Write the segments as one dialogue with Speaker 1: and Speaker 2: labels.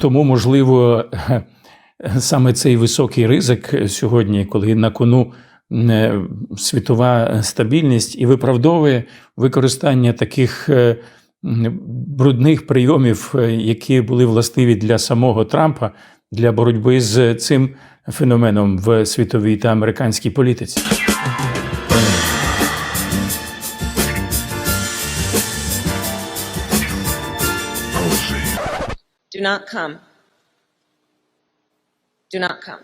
Speaker 1: тому, можливо, саме цей високий ризик сьогодні, коли на кону е, світова стабільність і виправдовує використання таких е, брудних прийомів, е, які були властиві для самого Трампа для боротьби з цим феноменом в світовій та американській політиці.
Speaker 2: Not come. Do not come.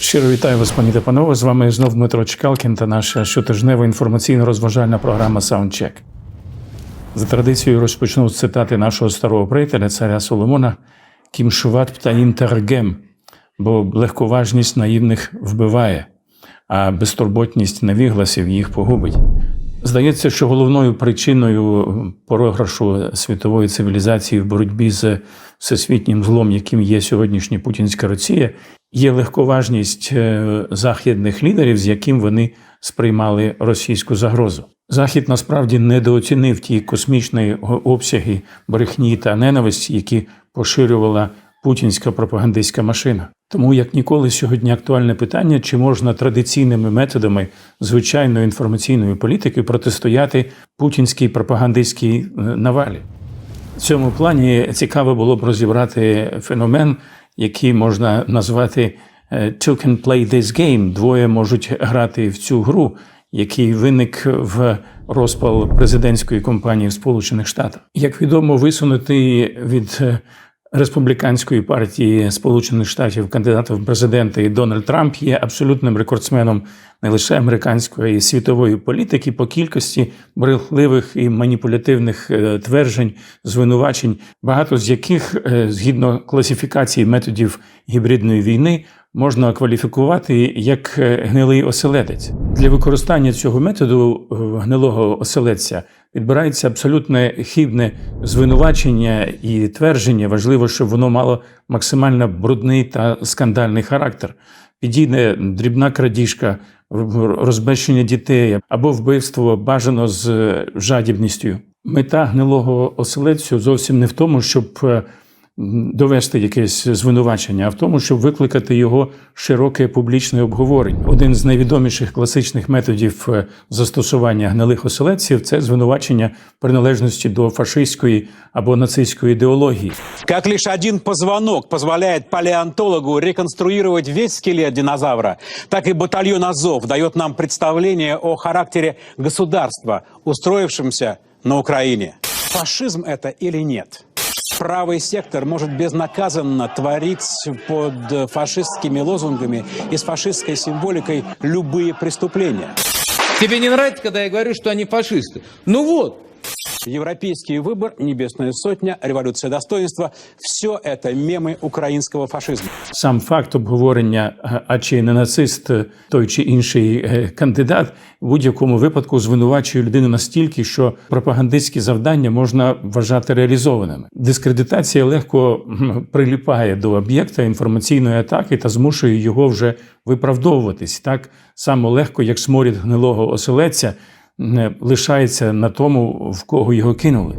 Speaker 1: Щиро вітаю вас, пані та панове. З вами знов Дмитро Чкалкін та наша щотижнева інформаційно-розважальна програма Soundcheck. За традицією розпочну з цитати нашого старого приятеля, царя Соломона Кімшуват птаїн таргем, бо легковажність наївних вбиває, а безтурботність невігласів їх погубить. Здається, що головною причиною програшу світової цивілізації в боротьбі з всесвітнім злом, яким є сьогоднішня путінська Росія, є легковажність е, західних лідерів, з яким вони сприймали російську загрозу. Захід насправді недооцінив ті космічні обсяги брехні та ненависті, які поширювала путінська пропагандистська машина. Тому як ніколи сьогодні актуальне питання, чи можна традиційними методами звичайної інформаційної політики протистояти путінській пропагандистській е, навалі. В цьому плані цікаво було б розібрати феномен, який можна назвати е, «two can play this game» – двоє можуть грати в цю гру, який виник в розпал президентської кампанії в Сполучених Штатах. Як відомо, висунутий від е, республіканської партії Сполучених Штатів кандидата в президенти Дональд Трамп є абсолютним рекордсменом не лише американської і світової політики по кількості брехливих і маніпулятивних е, тверджень, звинувачень, багато з яких е, згідно класифікації методів гібридної війни. Можна кваліфікувати як е, гнилий оселедець для використання цього методу е, гнилого оселедця відбирається абсолютно хибне звинувачення і твердження. Важливо, щоб воно мало максимально брудний та скандальний характер. Підійде дрібна крадіжка, розбещення дітей або вбивство бажано з е, жадібністю. Мета гнилого оселедцю зовсім не в тому, щоб довести якесь звинувачення, а в тому, щоб викликати його широке публічне обговорення. Один з найвідоміших класичних методів е, застосування гнилих оселедців це звинувачення приналежності до фашистської або нацистської ідеології.
Speaker 3: Как лишь один позвонок позволяет палеонтологу реконструировать весь скелет динозавра, так и батальон Азов дает нам представление о характере государства, устроившемся на Украине. Фашизм это или нет? Правый сектор может безнаказанно творить под фашистскими лозунгами и с фашистской символикой любые преступления.
Speaker 4: Тебе не нравится, когда я говорю, что они фашисты? Ну вот,
Speaker 3: Европейский выбор, Небесная сотня, революция достоинства – все это мемы украинского фашизма.
Speaker 1: Сам факт обговорення, а- а чи не нацист е, той чи інший е, кандидат, в будь-якому випадку звинувачує людину настільки, що пропагандистські завдання можна вважати реалізованими. Дискредитація легко м, приліпає до об'єкта інформаційної атаки та змушує його вже виправдовуватись так само легко, як сморід гнилого оселедця не лишається на тому, в кого його кинули.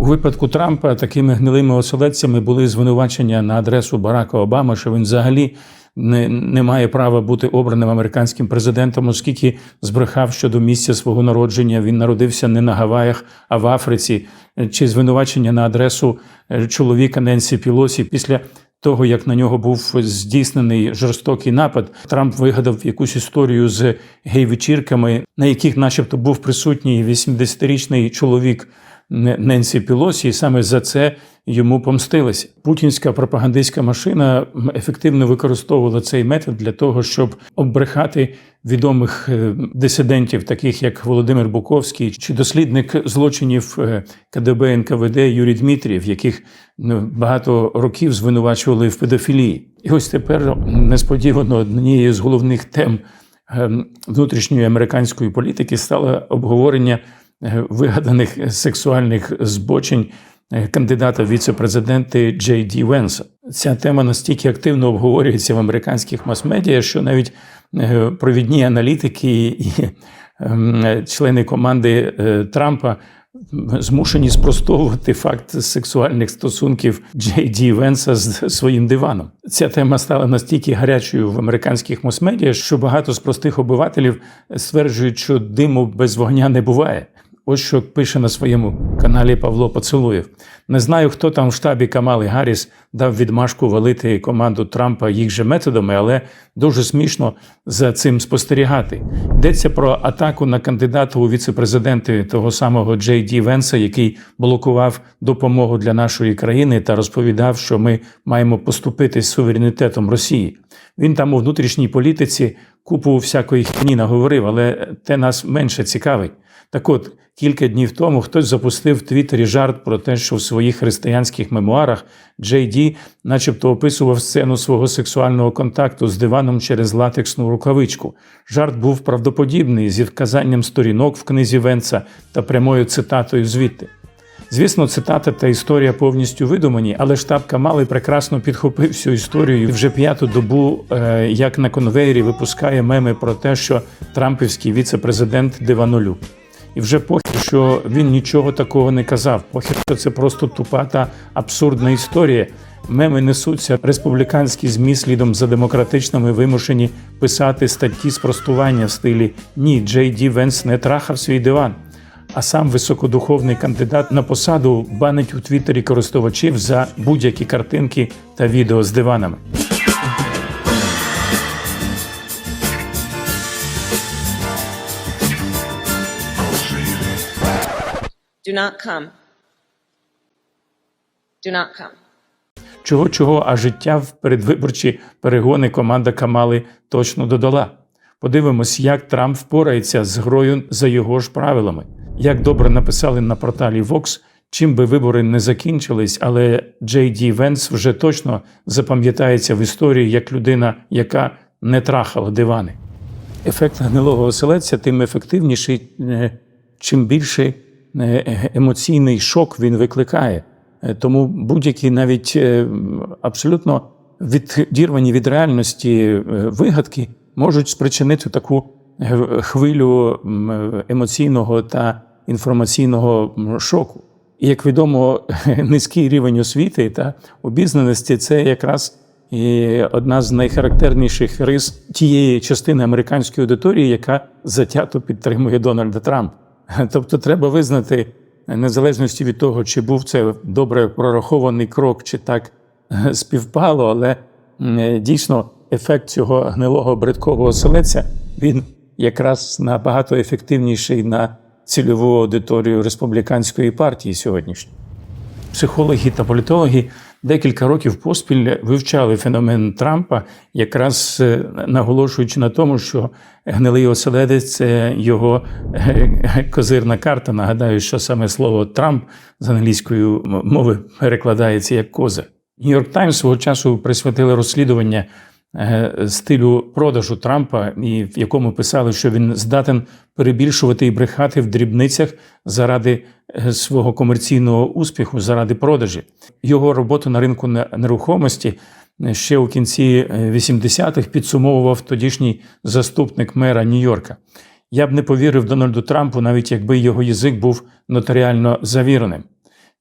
Speaker 1: У випадку Трампа такими гнилими оселедцями були звинувачення на адресу Барака Обами, що він взагалі не, не має права бути обраним американським президентом, оскільки збрехав щодо місця свого народження. Він народився не на Гаваях, а в Африці, чи звинувачення на адресу е, чоловіка Ненсі Пілосі після. Того, як на нього був здійснений жорстокий напад, Трамп вигадав якусь історію з гей-вечірками, на яких, начебто, був присутній 80-річний чоловік Ненсі Пілосі, і саме за це йому помстилися. Путінська пропагандистська машина ефективно використовувала цей метод для того, щоб оббрехати відомих е, дисидентів, таких як Володимир Буковський чи дослідник злочинів е, КДБ НКВД Юрій Дмитрієв, яких ну, багато років звинувачували в педофілії. І ось тепер несподівано однією з головних тем ем, внутрішньої американської політики стало обговорення вигаданих сексуальних збочень е, кандидата в віце-президенти Джей Ді Венса. Ця тема настільки активно обговорюється в американських мас-медіа, що навіть е, провідні аналітики і ем, члени команди е, Трампа змушені спростовувати факт сексуальних стосунків Джей Ді Венса з своїм диваном. Ця тема стала настільки гарячою в американських мосмедіа, що багато з простих обивателів стверджують, що диму без вогня не буває. Ось що пише на своєму каналі Павло Поцелуєв. Не знаю, хто там в штабі Камали Гарріс дав відмашку валити команду Трампа їх же методами, але дуже смішно за цим спостерігати. Йдеться про атаку на кандидата у віцепрезиденти того самого Джей Ді Венса, який блокував допомогу для нашої країни та розповідав, що ми маємо поступитись суверенітетом Росії. Він там у внутрішній політиці купу всякої хні наговорив, але те нас менше цікавить. Так от, кілька днів тому хтось запустив в Твіттері жарт про те, що в своїх християнських мемуарах Джей Ді начебто описував сцену свого сексуального контакту з диваном через латексну рукавичку. Жарт був правдоподібний зі вказанням сторінок в книзі Венца та прямою цитатою звідти. Звісно, цитата та історія повністю видумані, але штаб Камали прекрасно підхопив всю історію і вже п'яту добу, е, як на конвейері, випускає меми про те, що Трампівський віце-президент диванолюб. І вже похід, що він нічого такого не казав. Похід, що це просто тупа та абсурдна історія. Меми несуться республіканські змі слідом за демократичними вимушені писати статті спростування в стилі Ні, Джей Ді Венс не трахав свій диван. А сам високодуховний кандидат на посаду банить у Твіттері користувачів за будь-які картинки та відео з диванами.
Speaker 2: Do not come. Do not come.
Speaker 1: Чого чого, а життя в передвиборчі перегони команда Камали точно додала. Подивимось, як Трамп впорається з грою за його ж правилами. Як добре написали на порталі Vox, чим би вибори не закінчились, але Джей Ді Венс вже точно запам'ятається в історії як людина, яка не трахала дивани. Ефект гнилого оселедця тим ефективніший, е, чим більший е, емоційний шок він викликає. Е, Тому будь-які навіть е, абсолютно відірвані від реальності е, вигадки можуть спричинити таку е, хвилю емоційного та інформаційного шоку. І як відомо, низький рівень освіти та обізнаності це якраз і одна з найхарактерніших рис тієї частини американської аудиторії, яка затято підтримує Дональда Трампа. Тобто, треба визнати, незалежності від того, чи був це добре прорахований крок, чи так е, співпало, але дійсно ефект цього гнилого бридкого оселеця він якраз набагато ефективніший на цільову аудиторію республіканської партії сьогоднішньої. Психологи та політологи декілька років поспіль вивчали феномен Трампа, якраз е, наголошуючи на тому, що гнилий оселедець це його е, козирна карта. Нагадаю, що саме слово Трамп з англійської мови перекладається як коза. Нью-Йорк Таймс свого часу присвятили розслідування е, стилю продажу Трампа, і в якому писали, що він здатен перебільшувати і брехати в дрібницях заради е, свого комерційного успіху, заради продажі. Його роботу на ринку нерухомості е, ще у кінці е, 80-х підсумовував тодішній заступник мера Нью-Йорка. Я б не повірив Дональду Трампу, навіть якби його язик був нотаріально завіреним.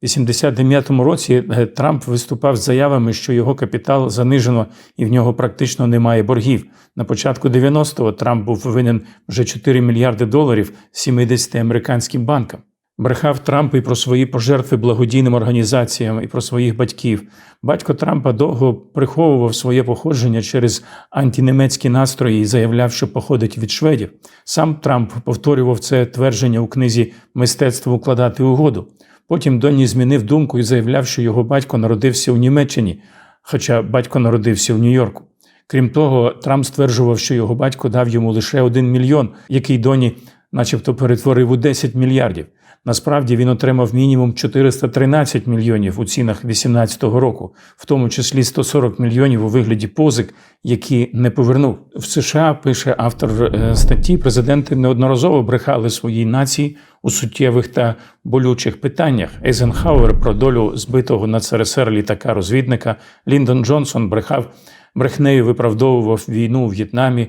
Speaker 1: У 89-му році е, Трамп виступав з заявами, що його капітал занижено і в нього практично немає боргів. На початку 90-го Трамп був винен вже 4 мільярди доларів 70 американським банкам. Брехав Трамп і про свої пожертви благодійним організаціям, і про своїх батьків. Батько Трампа довго приховував своє походження через антинемецькі настрої і заявляв, що походить від шведів. Сам Трамп повторював це твердження у книзі Мистецтво укладати угоду. Потім Донні змінив думку і заявляв, що його батько народився у Німеччині, хоча батько народився в Нью-Йорку. Крім того, Трамп стверджував, що його батько дав йому лише один мільйон, який Доні начебто перетворив у 10 мільярдів. Насправді він отримав мінімум 413 мільйонів у цінах 2018 року, в тому числі 140 мільйонів у вигляді позик, які не повернув. В США пише автор е, статті. Президенти неодноразово брехали своїй нації у суттєвих та болючих питаннях. Ейзенхауер про долю збитого на СРСР літака розвідника. Ліндон Джонсон брехав брехнею, виправдовував війну у В'єтнамі.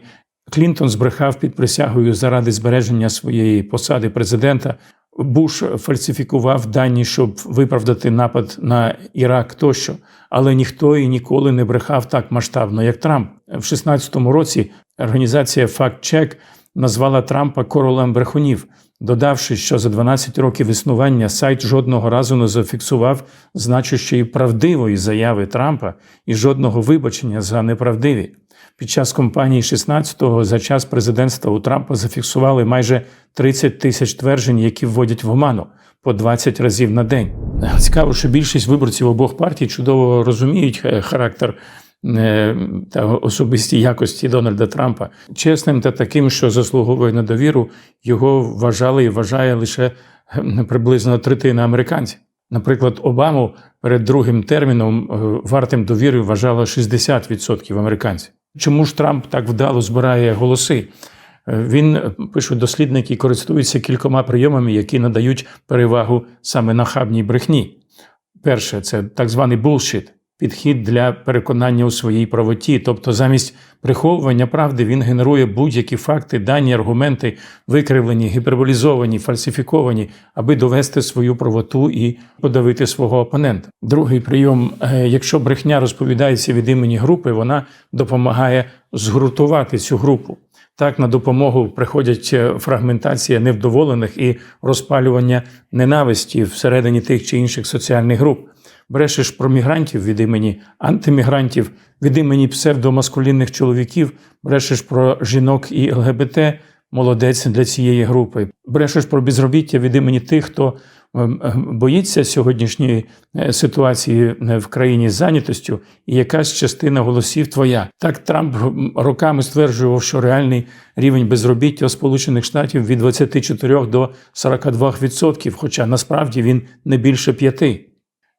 Speaker 1: Клінтон збрехав під присягою заради збереження своєї посади президента. Буш фальсифікував дані, щоб виправдати напад на Ірак тощо, але ніхто і ніколи не брехав так масштабно, як Трамп. В 16-му році організація Check назвала Трампа королем брехунів, додавши, що за 12 років існування сайт жодного разу не зафіксував значущої правдивої заяви Трампа і жодного вибачення за неправдиві. Під час кампанії 16-го за час президентства у Трампа зафіксували майже 30 тисяч тверджень, які вводять в оману по 20 разів на день. Цікаво, що більшість виборців обох партій чудово розуміють е, характер е, та особисті якості Дональда Трампа. Чесним та таким, що заслуговує на довіру, його вважали і вважає лише приблизно третина американців. Наприклад, Обаму перед другим терміном е, вартим довіри вважало 60% американців. Чому ж Трамп так вдало збирає голоси? Е, Він пише, пишуть дослідники, користується кількома прийомами, які надають перевагу саме нахабній брехні. Перше, це так званий bullshit – підхід для переконання у своїй правоті. Тобто, замість приховування правди він генерує будь-які факти, дані, аргументи, викривлені, гіперболізовані, фальсифіковані, аби довести свою правоту і подавити свого опонента. Другий прийом: е, якщо брехня розповідається від імені групи, вона допомагає згуртувати цю групу. Так, на допомогу приходять е, фрагментація невдоволених і розпалювання ненависті всередині тих чи інших соціальних груп. Брешеш про мігрантів від імені антимігрантів, від імені псевдомаскулінних чоловіків, брешеш про жінок і ЛГБТ, молодець для цієї групи. Брешеш про безробіття від імені тих, хто боїться сьогоднішньої е, ситуації е, в країні з зайнятостю, і якась частина голосів твоя. Так Трамп роками стверджував, що реальний рівень безробіття Сполучених Штатів від 24 до 42%, хоча насправді він не більше п'яти.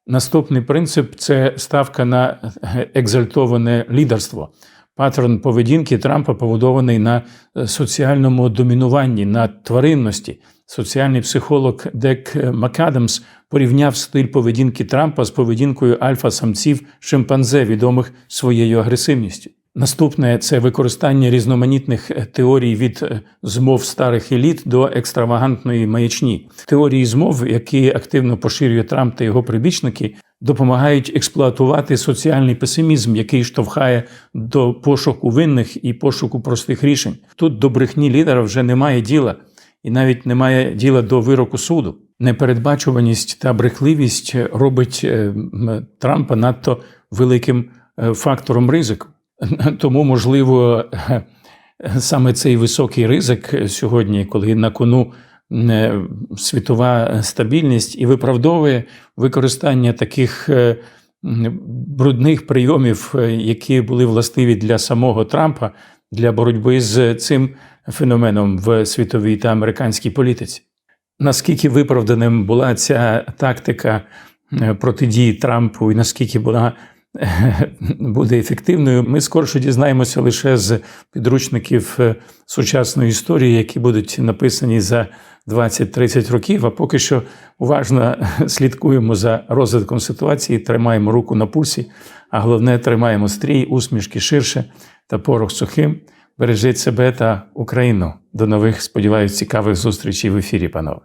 Speaker 1: Наступний принцип це ставка на екзальтоване лідерство. Паттерн поведінки Трампа побудований на е, соціальному домінуванні, на тваринності. Соціальний психолог Дек Макадамс порівняв стиль поведінки Трампа з поведінкою альфа-самців шимпанзе, відомих своєю агресивністю. Наступне це використання різноманітних е, теорій від е, змов старих еліт до екстравагантної маячні. Теорії змов, які активно поширює Трамп та його прибічники, допомагають експлуатувати соціальний песимізм, який штовхає до пошуку винних і пошуку простих рішень. Тут до брехні лідера вже немає діла, і навіть немає діла до вироку суду. Непередбачуваність та брехливість робить е, Трампа надто великим е, фактором ризику. Тому, можливо, саме цей високий ризик сьогодні, коли на кону е, світова стабільність і виправдовує використання таких е, брудних прийомів, е, які були властиві для самого Трампа для боротьби з цим феноменом в світовій та американській політиці. Наскільки виправданим була ця тактика е, протидії Трампу, і наскільки вона е, буде ефективною, ми скорше дізнаємося лише з підручників е, сучасної історії, які будуть написані за 20-30 років. А поки що уважно слідкуємо за розвитком ситуації, тримаємо руку на пульсі, а головне тримаємо стрій, усмішки ширше та порох сухим. Бережіть себе та Україну. До нових, сподіваюся, цікавих зустрічей в ефірі, панове.